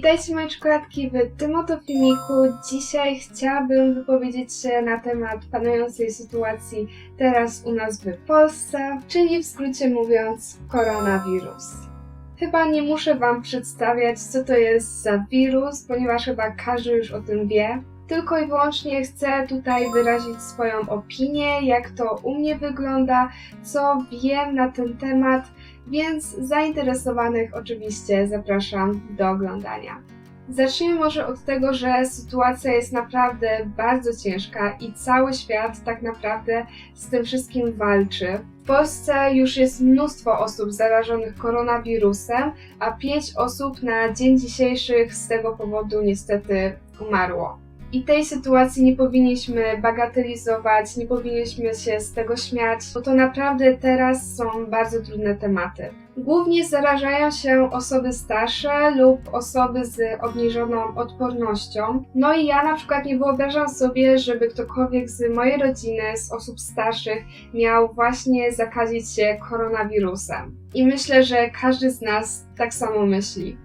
Witajcie moje czekoladki w tym oto filmiku. Dzisiaj chciałabym wypowiedzieć się na temat panującej sytuacji teraz u nas w Polsce, czyli w skrócie mówiąc koronawirus. Chyba nie muszę Wam przedstawiać, co to jest za wirus, ponieważ chyba każdy już o tym wie. Tylko i wyłącznie chcę tutaj wyrazić swoją opinię, jak to u mnie wygląda, co wiem na ten temat, więc zainteresowanych oczywiście zapraszam do oglądania. Zacznijmy może od tego, że sytuacja jest naprawdę bardzo ciężka i cały świat tak naprawdę z tym wszystkim walczy. W Polsce już jest mnóstwo osób zarażonych koronawirusem, a 5 osób na dzień dzisiejszy z tego powodu niestety umarło. I tej sytuacji nie powinniśmy bagatelizować, nie powinniśmy się z tego śmiać, bo to naprawdę teraz są bardzo trudne tematy. Głównie zarażają się osoby starsze lub osoby z obniżoną odpornością. No i ja na przykład nie wyobrażam sobie, żeby ktokolwiek z mojej rodziny, z osób starszych, miał właśnie zakazić się koronawirusem. I myślę, że każdy z nas tak samo myśli.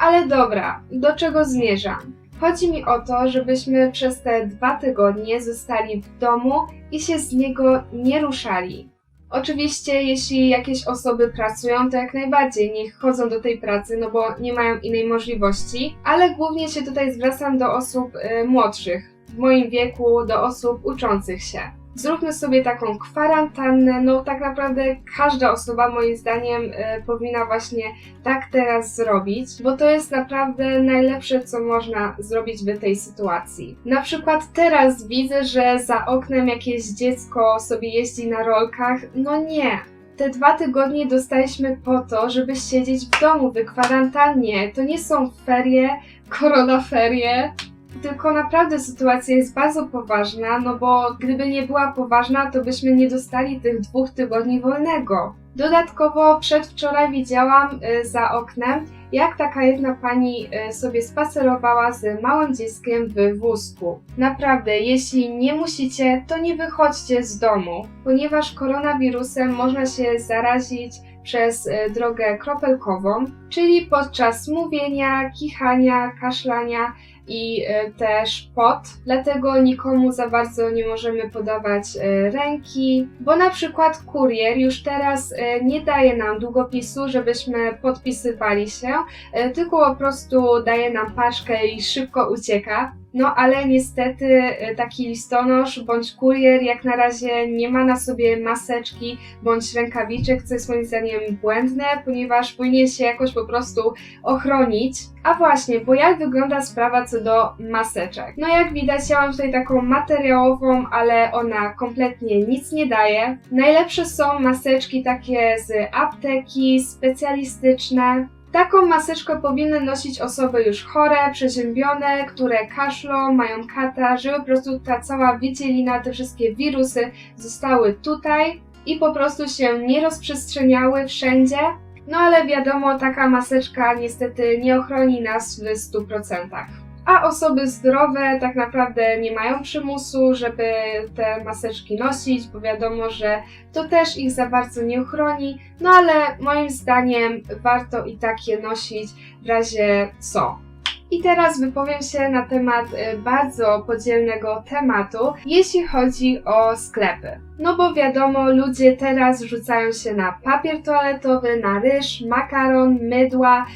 Ale dobra, do czego zmierzam? Chodzi mi o to, żebyśmy przez te dwa tygodnie zostali w domu i się z niego nie ruszali. Oczywiście, jeśli jakieś osoby pracują, to jak najbardziej niech chodzą do tej pracy, no bo nie mają innej możliwości, ale głównie się tutaj zwracam do osób y, młodszych, w moim wieku, do osób uczących się. Zróbmy sobie taką kwarantannę. No, tak naprawdę każda osoba, moim zdaniem, y, powinna właśnie tak teraz zrobić, bo to jest naprawdę najlepsze, co można zrobić w tej sytuacji. Na przykład teraz widzę, że za oknem jakieś dziecko sobie jeździ na rolkach. No nie. Te dwa tygodnie dostaliśmy po to, żeby siedzieć w domu, w kwarantannie. To nie są ferie, koronaferie, tylko naprawdę sytuacja jest bardzo poważna, no bo gdyby nie była poważna, to byśmy nie dostali tych dwóch tygodni wolnego. Dodatkowo przedwczoraj widziałam y, za oknem, jak taka jedna pani y, sobie spacerowała z małym dzieckiem w wózku. Naprawdę, jeśli nie musicie, to nie wychodźcie z domu, ponieważ koronawirusem można się zarazić przez y, drogę kropelkową, czyli podczas mówienia, kichania, kaszlania i e, też pot, dlatego nikomu za bardzo nie możemy podawać e, ręki, bo na przykład kurier już teraz e, nie daje nam długopisu, żebyśmy podpisywali się, tylko po prostu daje nam paczkę i szybko ucieka. No ale niestety e, taki listonosz bądź kurier jak na razie nie ma na sobie maseczki bądź rękawiczek, co jest moim zdaniem błędne, ponieważ powinien się jakoś po prostu ochronić. A właśnie, bo jak wygląda sprawa co do maseczek? No jak widać, ja mam tutaj taką materiałową, ale ona kompletnie nic nie daje. Najlepsze są maseczki takie z apteki, specjalistyczne, Taką maseczkę powinny nosić osoby już chore, przeziębione, które kaszlą, mają kata, żeby po prostu ta cała wycielina, te wszystkie wirusy zostały tutaj i po prostu się nie rozprzestrzeniały wszędzie. No ale wiadomo, taka maseczka niestety nie ochroni nas w 100% a osoby zdrowe tak naprawdę nie mają przymusu, żeby te maseczki nosić, bo wiadomo, że to też ich za bardzo nie ochroni, no ale moim zdaniem warto i tak je nosić w razie co. I teraz wypowiem się na temat y, bardzo podzielnego tematu, jeśli chodzi o sklepy. No bo wiadomo, ludzie teraz rzucają się na papier toaletowy, na ryż, makaron, mydła,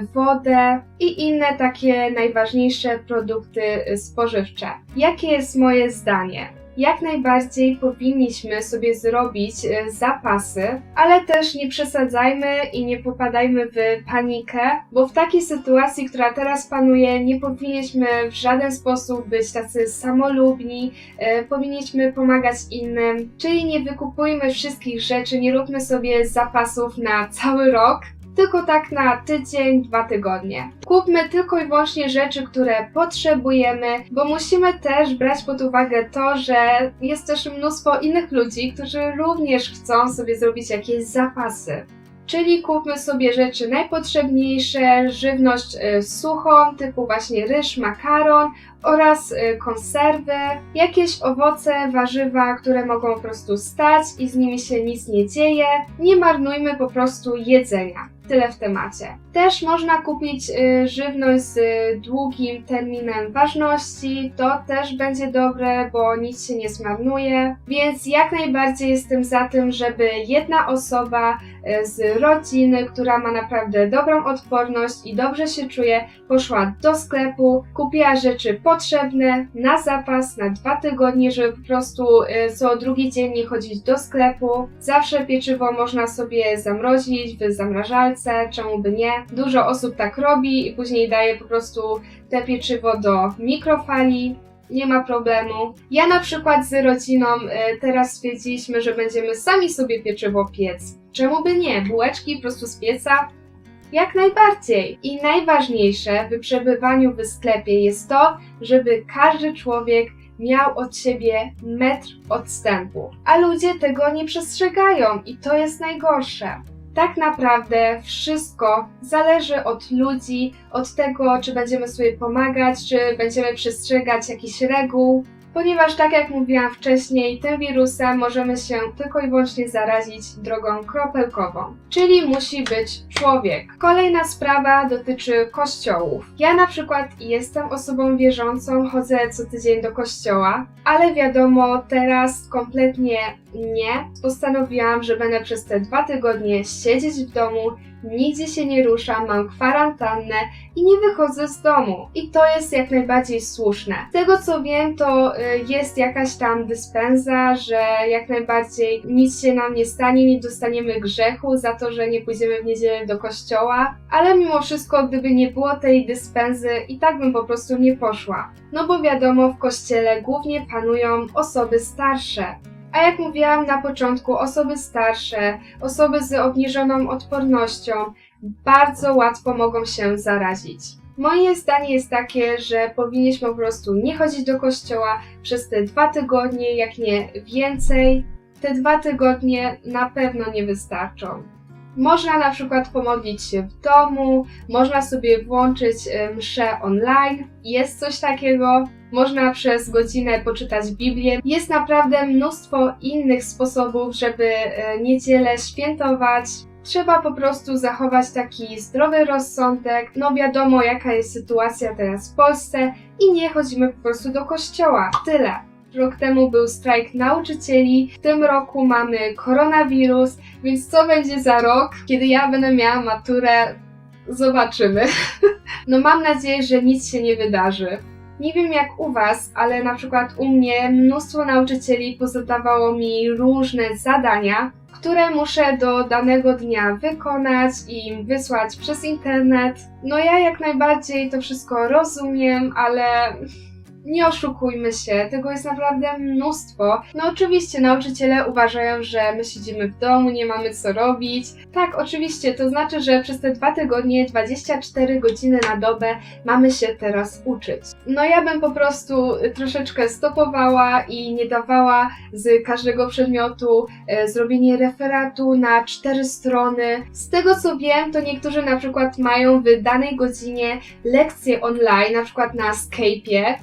y, wodę i inne takie najważniejsze produkty y, spożywcze. Jakie jest moje zdanie? Jak najbardziej powinniśmy sobie zrobić e, zapasy, ale też nie przesadzajmy i nie popadajmy w panikę, bo w takiej sytuacji, która teraz panuje, nie powinniśmy w żaden sposób być tacy samolubni, e, powinniśmy pomagać innym, czyli nie wykupujmy wszystkich rzeczy, nie róbmy sobie zapasów na cały rok, tylko tak na tydzień, dwa tygodnie. Kupmy tylko i wyłącznie rzeczy, które potrzebujemy, bo musimy też brać pod uwagę to, że jest też mnóstwo innych ludzi, którzy również chcą sobie zrobić jakieś zapasy. Czyli kupmy sobie rzeczy najpotrzebniejsze, żywność y, suchą, typu właśnie ryż, makaron oraz y, konserwy, jakieś owoce, warzywa, które mogą po prostu stać i z nimi się nic nie dzieje. Nie marnujmy po prostu jedzenia. Tyle w temacie. Też można kupić y, żywność z y, długim terminem ważności, to też będzie dobre, bo nic się nie zmarnuje. Więc jak najbardziej jestem za tym, żeby jedna osoba z rodziny, która ma naprawdę dobrą odporność i dobrze się czuje, poszła do sklepu, kupiła rzeczy potrzebne na zapas na dwa tygodnie, żeby po prostu y, co drugi dzień nie chodzić do sklepu. Zawsze pieczywo można sobie zamrozić w zamrażalce, czemu by nie. Dużo osób tak robi i później daje po prostu te pieczywo do mikrofali. Nie ma problemu. Ja na przykład z rodziną y, teraz stwierdziliśmy, że będziemy sami sobie pieczywo piec. Czemu by nie? Bułeczki po prostu z pieca jak najbardziej. I najważniejsze w przebywaniu w sklepie jest to, żeby każdy człowiek miał od siebie metr odstępu. A ludzie tego nie przestrzegają i to jest najgorsze. Tak naprawdę wszystko zależy od ludzi, od tego, czy będziemy sobie pomagać, czy będziemy przestrzegać jakichś reguł, ponieważ tak jak mówiłam wcześniej, tym wirusem możemy się tylko i wyłącznie zarazić drogą kropelkową, czyli musi być człowiek. Kolejna sprawa dotyczy kościołów. Ja na przykład jestem osobą wierzącą, chodzę co tydzień do kościoła, ale wiadomo, teraz kompletnie nie. Postanowiłam, że będę przez te dwa tygodnie siedzieć w domu, nigdzie się nie ruszam, mam kwarantannę i nie wychodzę z domu. I to jest jak najbardziej słuszne. Z tego co wiem, to y, jest jakaś tam dyspensa, że jak najbardziej nic się nam nie stanie, nie dostaniemy grzechu za to, że nie pójdziemy w niedzielę do kościoła, ale mimo wszystko, gdyby nie było tej dyspensy, i tak bym po prostu nie poszła. No bo wiadomo, w kościele głównie panują osoby starsze. A jak mówiłam na początku, osoby starsze, osoby z obniżoną odpornością bardzo łatwo mogą się zarazić. Moje zdanie jest takie, że powinniśmy po prostu nie chodzić do kościoła przez te dwa tygodnie, jak nie więcej. Te dwa tygodnie na pewno nie wystarczą. Można na przykład pomodlić się w domu, można sobie włączyć e, mszę online, jest coś takiego. Można przez godzinę poczytać Biblię. Jest naprawdę mnóstwo innych sposobów, żeby e, niedzielę świętować. Trzeba po prostu zachować taki zdrowy rozsądek. No wiadomo, jaka jest sytuacja teraz w Polsce i nie chodzimy po prostu do kościoła. Tyle. Rok temu był strajk nauczycieli, w tym roku mamy koronawirus, więc co będzie za rok, kiedy ja będę miała maturę? Zobaczymy. no mam nadzieję, że nic się nie wydarzy. Nie wiem jak u Was, ale na przykład u mnie mnóstwo nauczycieli pozadawało mi różne zadania, które muszę do danego dnia wykonać i im wysłać przez internet. No ja jak najbardziej to wszystko rozumiem, ale nie oszukujmy się, tego jest naprawdę mnóstwo. No oczywiście nauczyciele uważają, że my siedzimy w domu, nie mamy co robić. Tak, oczywiście, to znaczy, że przez te dwa tygodnie, 24 godziny na dobę mamy się teraz uczyć. No ja bym po prostu troszeczkę stopowała i nie dawała z każdego przedmiotu e, zrobienie referatu na cztery strony. Z tego co wiem, to niektórzy na przykład mają w danej godzinie lekcje online, na przykład na Skype'ie,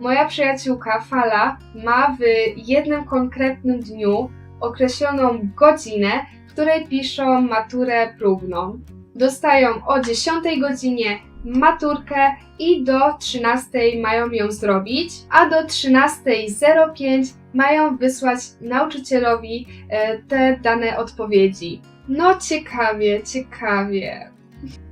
Moja przyjaciółka Fala ma w jednym konkretnym dniu określoną godzinę, w której piszą maturę próbną. Dostają o 10 godzinie maturkę i do 13 mają ją zrobić, a do 13.05 mają wysłać nauczycielowi e, te dane odpowiedzi. No ciekawie, ciekawie.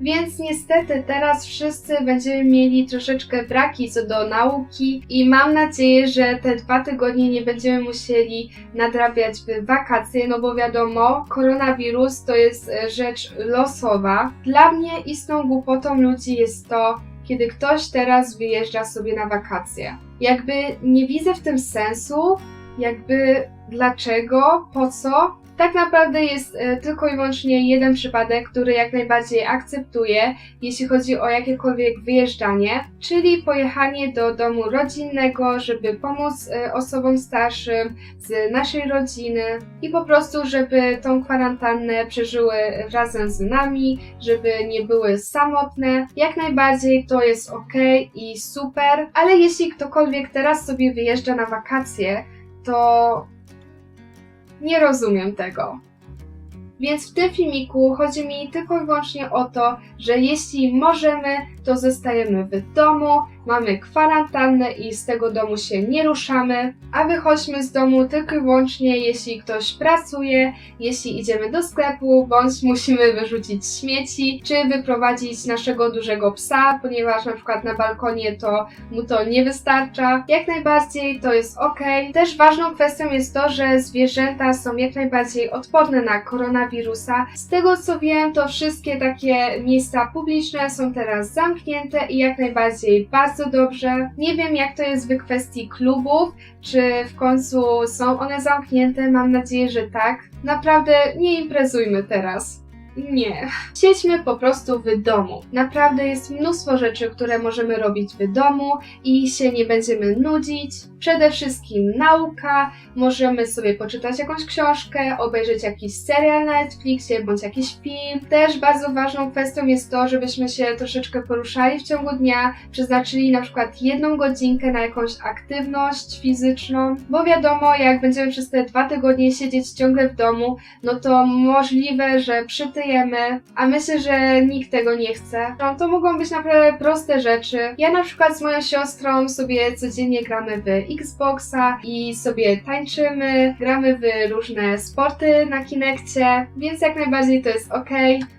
Więc niestety teraz wszyscy będziemy mieli troszeczkę braki co do nauki i mam nadzieję, że te dwa tygodnie nie będziemy musieli nadrabiać wakacje, no bo wiadomo, koronawirus to jest e, rzecz losowa. Dla mnie istną głupotą ludzi jest to, kiedy ktoś teraz wyjeżdża sobie na wakacje. Jakby nie widzę w tym sensu, jakby dlaczego, po co, tak naprawdę jest e, tylko i wyłącznie jeden przypadek, który jak najbardziej akceptuję, jeśli chodzi o jakiekolwiek wyjeżdżanie, czyli pojechanie do domu rodzinnego, żeby pomóc e, osobom starszym z naszej rodziny i po prostu, żeby tą kwarantannę przeżyły razem z nami, żeby nie były samotne. Jak najbardziej to jest ok i super, ale jeśli ktokolwiek teraz sobie wyjeżdża na wakacje, to nie rozumiem tego. Więc w tym filmiku chodzi mi tylko i wyłącznie o to, że jeśli możemy, to zostajemy w domu, mamy kwarantannę i z tego domu się nie ruszamy, a wychodźmy z domu tylko i wyłącznie jeśli ktoś pracuje, jeśli idziemy do sklepu, bądź musimy wyrzucić śmieci, czy wyprowadzić naszego dużego psa, ponieważ na przykład na balkonie to mu to nie wystarcza. Jak najbardziej to jest ok. Też ważną kwestią jest to, że zwierzęta są jak najbardziej odporne na koronawirusa. Z tego co wiem, to wszystkie takie miejsca publiczne są teraz zamknięte i jak najbardziej bardzo dobrze. Nie wiem jak to jest w kwestii klubów, czy w końcu są one zamknięte, mam nadzieję, że tak. Naprawdę nie imprezujmy teraz. Nie. Siedźmy po prostu w domu. Naprawdę jest mnóstwo rzeczy, które możemy robić w domu i się nie będziemy nudzić. Przede wszystkim nauka, możemy sobie poczytać jakąś książkę, obejrzeć jakiś serial na Netflixie bądź jakiś film. Też bardzo ważną kwestią jest to, żebyśmy się troszeczkę poruszali w ciągu dnia, przeznaczyli na przykład jedną godzinkę na jakąś aktywność fizyczną, bo wiadomo, jak będziemy przez te dwa tygodnie siedzieć ciągle w domu, no to możliwe, że a myślę, że nikt tego nie chce. No, to mogą być naprawdę proste rzeczy. Ja na przykład z moją siostrą sobie codziennie gramy w Xboxa i sobie tańczymy, gramy w różne sporty na Kinekcie, więc jak najbardziej to jest ok.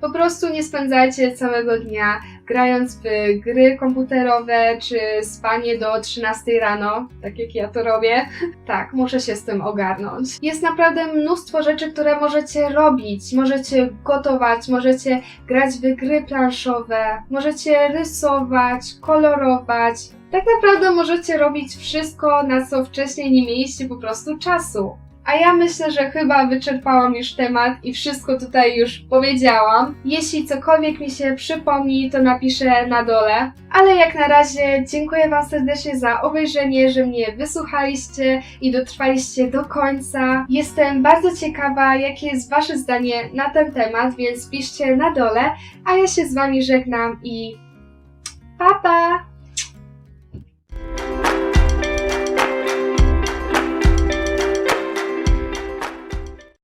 Po prostu nie spędzajcie całego dnia grając w gry komputerowe czy spanie do 13 rano, tak jak ja to robię. Tak, muszę się z tym ogarnąć. Jest naprawdę mnóstwo rzeczy, które możecie robić. Możecie gotować, możecie grać w gry planszowe, możecie rysować, kolorować. Tak naprawdę możecie robić wszystko, na co wcześniej nie mieliście po prostu czasu. A ja myślę, że chyba wyczerpałam już temat i wszystko tutaj już powiedziałam. Jeśli cokolwiek mi się przypomni, to napiszę na dole. Ale jak na razie dziękuję Wam serdecznie za obejrzenie, że mnie wysłuchaliście i dotrwaliście do końca. Jestem bardzo ciekawa, jakie jest Wasze zdanie na ten temat, więc piszcie na dole. A ja się z Wami żegnam i pa pa!